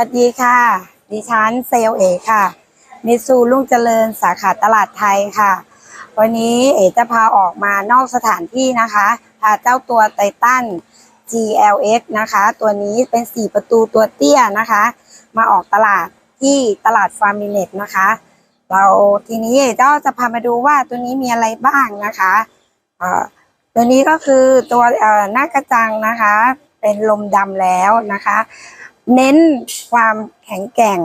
วัสดีค่ะ ดิฉันเซลเอค่ะ มิซูรุ่งเจริญสาขาตลาดไทยค่ะ วันนี้เอจะพาออกมานอกสถานที่นะคะ พาเจ้าตัวไททัน GLX นะคะ ตัวนี้เป็น4ประตูตัวเตี้ยนะคะ มาออกตลาดที่ตลาดฟาร์มิเน็ตนะคะ เราทีนี้เอก็จะพามาดูว่าตัวนี้มีอะไรบ้างนะคะเออตัวนี้ก็คือตัวหน้ากระจังนะคะ เป็นลมดำแล้วนะคะ เน้นความแข็งแกร่ง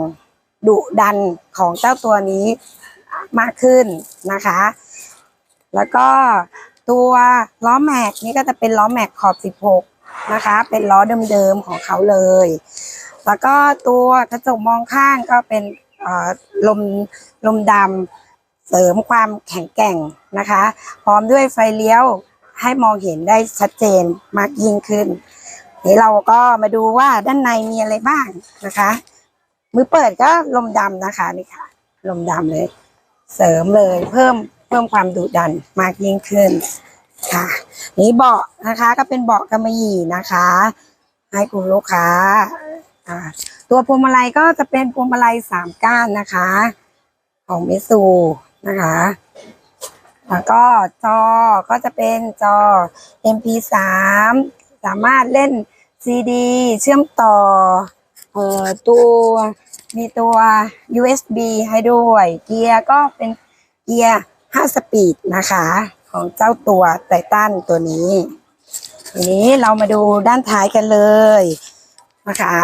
ดุดันของเจ้าตัวนี้มากขึ้นนะคะ แล้วก็ตัวล้อแม็กนี่ก็จะเป็นล้อแม็กขอบ 16 นะคะ เป็นล้อเดิมๆของเขาเลย แล้วก็ตัวกระจกมองข้างก็เป็นลมลมดำเสริมความแข็งแกร่งนะคะ พร้อมด้วยไฟเลี้ยวให้มองเห็นได้ชัดเจนมากยิ่งขึ้น นี่เราก็มาดูว่าด้านในมีอะไรบ้างนะคะ มือเปิดก็ลมดำนะคะนี่ค่ะ ลมดำเลย เสริมเลยเพิ่มเพิ่มความดุดันมากยิ่งขึ้นค่ะ นี่เบาะนะคะ ก็เป็นเบาะกำมะหยี่นะคะ ให้คุณลูกค้าตัวพวงมาลัยก็จะเป็นพวงมาลัยสามก้านนะคะ ของเมซูนะคะ แล้วก็จอก็จะเป็นจอ MP3 สามารถเล่น CD เชื่อมต่อเอ่อตัวมีตัว USB ให้ด้วย เกียร์ก็เป็นเกียร์5สปีดนะคะ ของเจ้าตัวไททันตัวนี้ ทีนี้เรามาดูด้านท้ายกันเลยนะคะ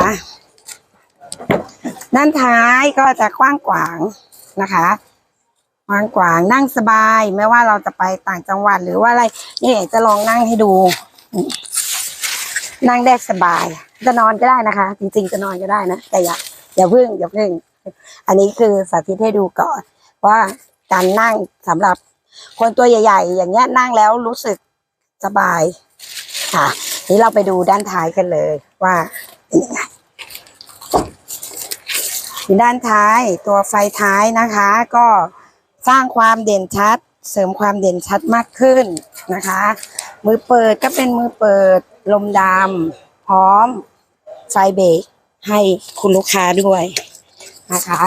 ด้านท้ายก็จะกว้างขวางนะคะกว้างขวางนั่งสบาย ไม่ว่าเราจะไปต่างจังหวัดหรือว่าอะไรนี่จะลองนั่งให้ดู นั่งได้สบาย จะนอนก็ได้นะคะ จริงๆจะนอนก็ได้นะ แต่อย่าอย่าพึ่งอย่าพึ่ง อันนี้คือสาธิตให้ดูก่อน ว่าการนั่งสำหรับคนตัวใหญ่ ๆ อย่างเงี้ยนั่งแล้วรู้สึกสบายค่ะนี่เราไปดูด้านท้ายกันเลยว่าเป็นยังไงด้านท้ายตัวไฟท้ายนะคะ ก็สร้างความเด่นชัด เสริมความเด่นชัดมากขึ้นนะคะ มือเปิดก็เป็นมือเปิด ลมดำพร้อมไฟเบรกให้คุณลูกค้าด้วยนะคะ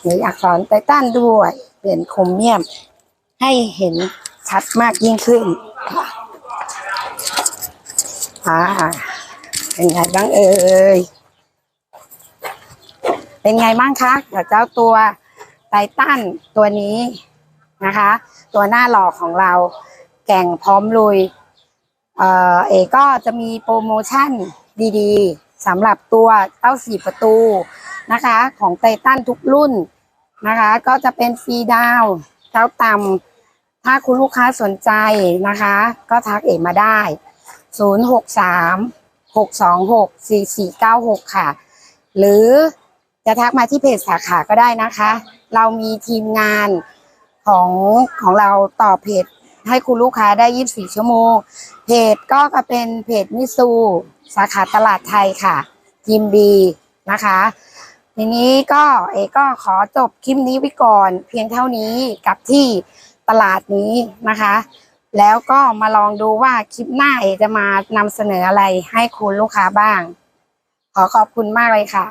หรืออักษรไททันด้วยเปลี่ยนโครเมียม ให้เห็นชัดมากยิ่งขึ้นค่ะอ่าเป็นไงบ้างเอ่ยเป็นไงบ้างคะกับเจ้าตัวไททันตัวนี้นะคะ ตัวหน้าหล่อของเราแก่งพร้อมลุย เออเอก็จะมีโปรโมชั่นดีๆสำหรับตัวเต้าสี่ประตูนะคะ ของไททันทุกรุ่นนะคะ ก็จะเป็นฟรีดาวเจ้าต่ำถ้าคุณลูกค้าสนใจนะคะ ก็ทักเอมาได้ 063 626 4496 ค่ะ หรือจะทักมาที่เพจสาขาก็ได้นะคะ เรามีทีมงานของของเราต่อเพจ ให้คุณลูกค้าได้ 24 ชั่วโมง เพจก็จะเป็นเพจมิซู สาขาตลาดไทยค่ะทีมดีนะคะ ทีนี้ก็เอก็ขอจบคลิปนี้ไว้ก่อน เพียงเท่านี้กับที่ตลาดนี้นะคะ แล้วก็มาลองดูว่าคลิปหน้าเอจะมานำเสนออะไรให้คุณลูกค้าบ้าง ขอขอบคุณมากเลยค่ะ